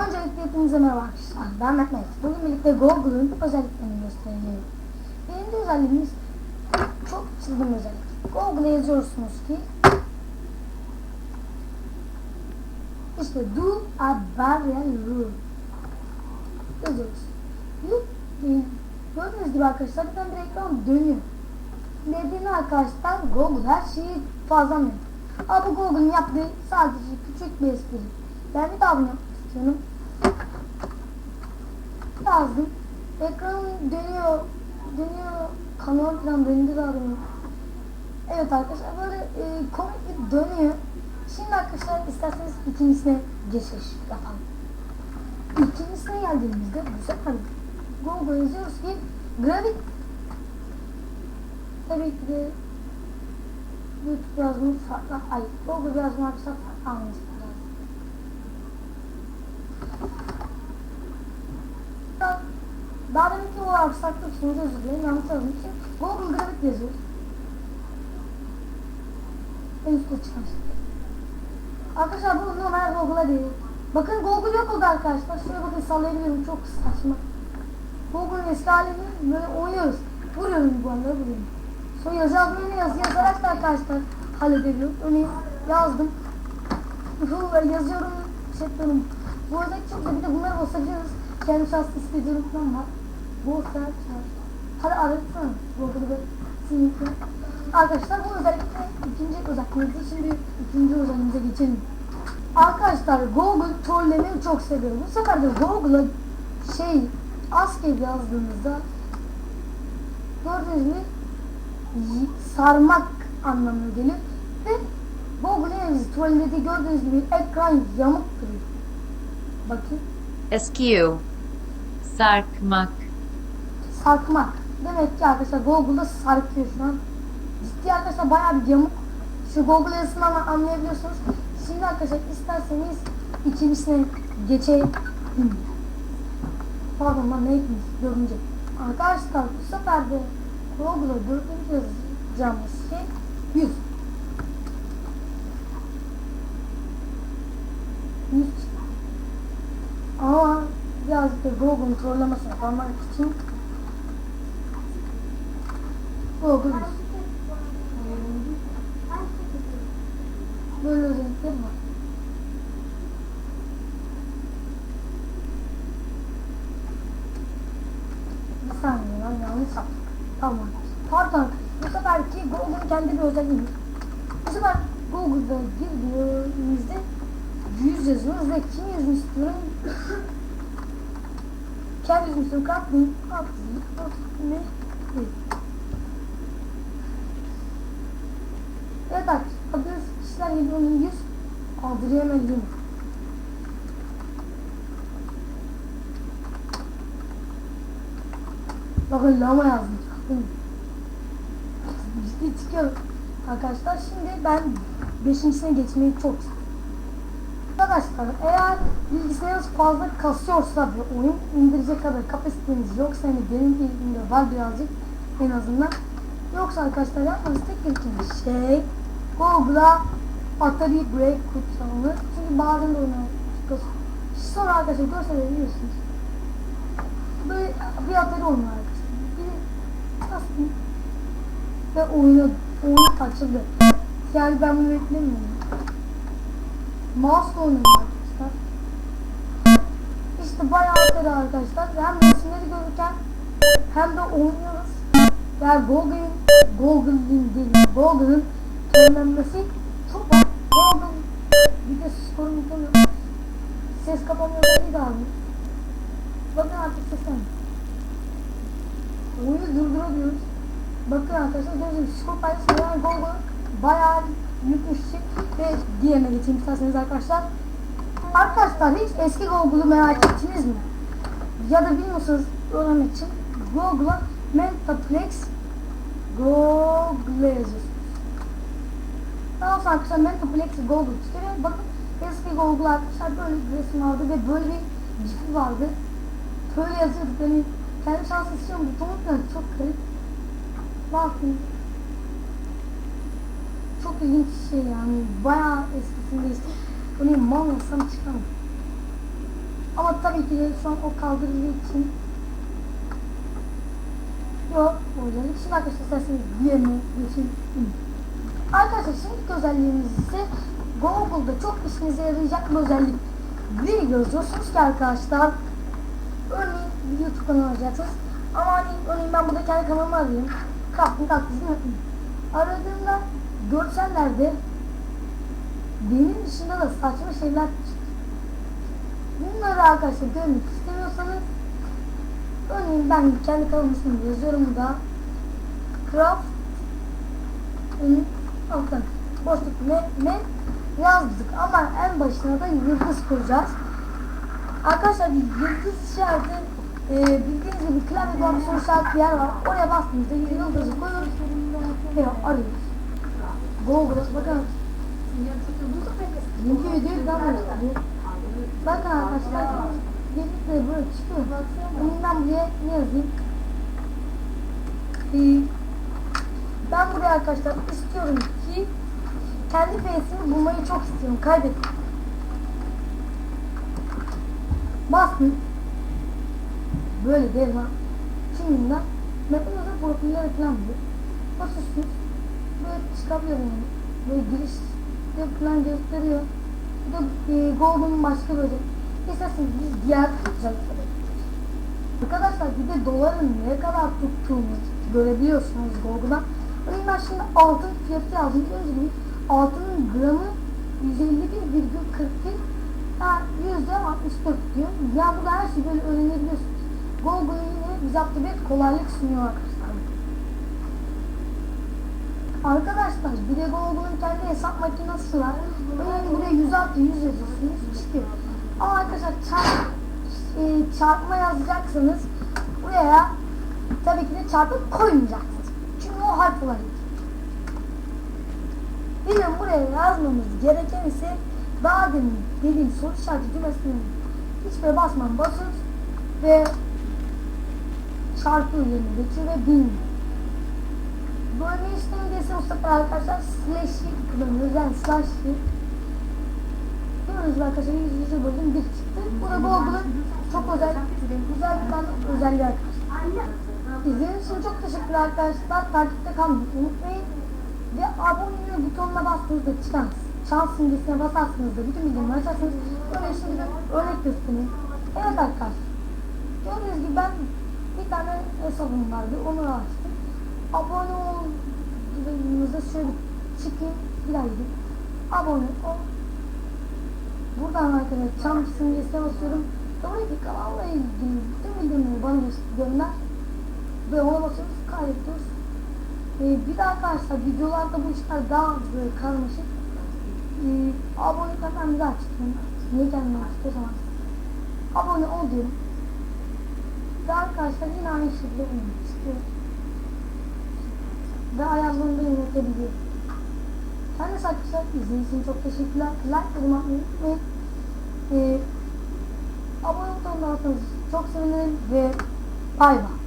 Öncelikle hepinize merhaba arkadaşlar. Ben Mehmet. Bugün birlikte Google'ın özelliklerini göstereceğim. Birinci özelliğimiz çok çılgın özellik. Google'a yazıyorsunuz ki işte do a barrier rule yazıyoruz. E, gördüğünüz gibi arkadaşlar birden bir ekran dönüyor. Dediğini arkadaşlar Google her şeyi fazla mı? Ama bu Google'ın yaptığı sadece küçük bir espri. Ben bir daha bunu istiyorum. Yazdım. Ekran dönüyor. Dönüyor. Kanal falan döndü daha. Evet arkadaşlar böyle e, komik bir dönüyor. Şimdi arkadaşlar isterseniz ikincisine geçiş yapalım. İkincisine geldiğimizde bu sefer Google yazıyoruz ki Gravit Tabii ki de YouTube yazımı farklı, ay Google arkadaşlar farklı anlayacak lazım. Daha- Daha deminki o aksaklık için özür dilerim yazdığım için Google Gravit yazıyoruz. En üstte çıkan şey. Arkadaşlar bu normal Google'a değil. Bakın Google yok oldu arkadaşlar. Şuraya bakın sallayabiliyorum çok saçma. Google'ın eski halini böyle oynuyoruz. Vuruyorum bu anda vuruyorum. Sonra yazı adını yaz yazarak da arkadaşlar halledebiliyorum. Örneğin yazdım. Yazıyorum, şey. Bu arada çok da bir de bunları basabiliyoruz. Kendi şahsı istediğim falan var. Bu sefer Hadi aratsana. Google'ı bir sinirli. Arkadaşlar bu özellikle ikinci özelliğimizde şimdi ikinci özelliğimize geçelim. Arkadaşlar Google trollemeyi çok seviyorum. Bu sefer de Google'a şey asker yazdığımızda gördüğünüz gibi sarmak anlamına geliyor ve Google'ın en trollediği gördüğünüz gibi ekran yamuk duruyor. Bakın Eschew. Sarkmak. Sarkmak. Demek ki arkadaşlar Google'da sarkıyor şu an. Ciddi arkadaşlar bayağı bir yamuk. Şu Google yazısını ama anlayabiliyorsunuz. Şimdi arkadaşlar isterseniz ikincisine geçelim. Pardon lan ne etmiş dördüncü. Arkadaşlar bu sefer de Google'a dördüncü yazacağımız şey 100. 100 ama birazcık da Google'un trollemasını yapmak için 100. Böyle özellikler var. Bir saniye lan yanlış yaptım. Tamam. Pardon. Bu seferki Google'un kendi bir özelliği. Bu sefer Google'da girdiğimizde 100 yazıyoruz ve kim yüzünü istiyorum? Kendi yüzünü istiyorum. Kalktım. Kalktım. Ne? Değil. Evet arkadaşlar. Kişiler geliyor 100. Adriana Lima. Bakın lama yazdım. Ciddi çıkıyor. Arkadaşlar şimdi ben beşincisine geçmeyi çok istiyorum. Arkadaşlar eğer bilgisayarınız fazla kasıyorsa ve oyun indirecek kadar kapasiteniz yoksa hani benim elimde var birazcık en azından. Yoksa arkadaşlar yapmanız tek gerekli şey Google'a Atari Break kullanılır. Çünkü bazen de kasıyor. Sonra arkadaşlar gösterebiliyorsunuz. Böyle bir Atari oyunu arkadaşlar. Bir kastım ve oyunu oyunu açıldı. Yani ben bunu beklemiyorum. Mouse oynuyorum arkadaşlar. İşte bayağı Atari arkadaşlar. Hem resimleri görürken hem de oynuyoruz. Yani Google'ın Google'ın değil, Google'ın önlenmesi çok var. Google bir de skoru unutamıyor. Ses kapamıyor değil abi. Bakın artık seslenmiyor. Oyunu durduramıyoruz. Bakın arkadaşlar gördüğünüz gibi skor paylaşımı yani Google bayağı yükmüş şey. ve diğerine geçeyim isterseniz arkadaşlar. Arkadaşlar hiç eski Google'u merak ettiniz mi? Ya da bilmiyorsanız öğrenmek için Google'a Mentaplex Google yazıyorsunuz. Daha sonra arkadaşlar Mentaplex Google çıkıyor. Bakın eski Google arkadaşlar böyle bir resim vardı ve böyle bir cifi vardı. Böyle yazıyorduk. Yani kendi şansı istiyorum. Butonu falan çok garip. Bakın. Çok ilginç şey yani. Bayağı eskisindeyiz. Bunu mal olsam çıkamam. tabii ki de şu an o kaldırıldığı için yok o özellik. Şimdi arkadaşlar isterseniz diğerine geçelim. Arkadaşlar şimdiki özelliğimiz ise Google'da çok işinize yarayacak bir özellik. Bir yazıyorsunuz ki arkadaşlar örneğin bir YouTube kanalı arayacaksınız. Ama hani örneğin ben burada kendi kanalımı arayayım. Crafting Activism yapayım. Aradığımda görsellerde benim dışında da saçma şeyler. Bunları arkadaşlar görmek istemiyorsanız örneğin ben kendi kanalımın ismini yazıyorum burada. Craft alttan boşluk ne ne yazdık ama en başına da yıldız koyacağız. Arkadaşlar yıldız işareti e, bildiğiniz gibi klavye soru işareti bir yer var. Oraya bastığımızda yıldızı koyuyoruz ve arıyoruz. Google'a bakın. Linki videoyu daha. Bakın arkadaşlar gelip böyle çıkıyor. Bundan buraya ne yazayım? Ee, ben buraya arkadaşlar istiyorum ki kendi face'imi bulmayı çok istiyorum. Kaybettim. Bastım. Böyle ha. Şimdi de Mekanızda profiller falan diyor. Basıyorsunuz. Böyle çıkabiliyor yani. Böyle giriş falan gösteriyor. Bu da e, Google'un başka böyle. İsterseniz biz diğer geçelim. Arkadaşlar bir de doların ne kadar tuttuğunu görebiliyorsunuz Google'dan. Örneğin ben şimdi altın fiyatı yazdım. Gördüğünüz gibi altının gramı 151,41 yani yüzde 64 diyor. Ya burada her şeyi böyle öğrenebiliyorsunuz. Google yine bize bir kolaylık sunuyor arkadaşlar. Arkadaşlar bir de Google'un kendi hesap makinesi var. Örneğin buraya 106 100 yazıyorsunuz çıkıyor. Ama arkadaşlar çarp, e, çarpma yazacaksınız. Buraya tabii ki de çarpıp koymayacaksınız. O harf var. Bizim buraya yazmamız gereken ise daha demin dediğim soru işareti cümlesinin hiçbir basmam basıyoruz ve çarpı üzerine geçiyor ve bin. Bölme işlemi ise bu sefer arkadaşlar slash'i kullanıyoruz. Yani slash'i Gördüğünüz arkadaşlar 100 yüze böldüm bir çıktı. Bu da Google'ın çok özel, güzel bir tane özelliği arkadaşlar. İzlediğiniz için çok teşekkürler arkadaşlar. Takipte kalmayı unutmayın. Ve abone butonuna bastığınızda çıkan şans simgesine basarsınız da bütün bildirimleri açarsınız. Böyle şimdi örnek göstereyim. Evet arkadaşlar. Gördüğünüz gibi ben bir tane hesabım vardı. Onu açtım. Abone olmanıza şöyle çıkın. Bir gidin. Abone ol. Buradan arkadaşlar çam simgesine basıyorum. Sonraki kanalla ilgili bütün bildirimleri bana gönder. Ve ona basıyoruz. Kaydediyoruz. Ee, bir de arkadaşlar videolarda bu işler daha böyle karmaşık. Ee, abonelikten ben bir daha çıktım. Niye kendime açıklasam Abone ol diyorum. Ve arkadaşlar yine aynı şekilde bunu çıkıyor. Ve ayarlarını da yönetebiliyorum. Ben de arkadaşlar izlediğiniz çok teşekkürler. Like yorum atmayı unutmayın. Ee, abone butonuna basmanızı çok sevinirim ve bay bay.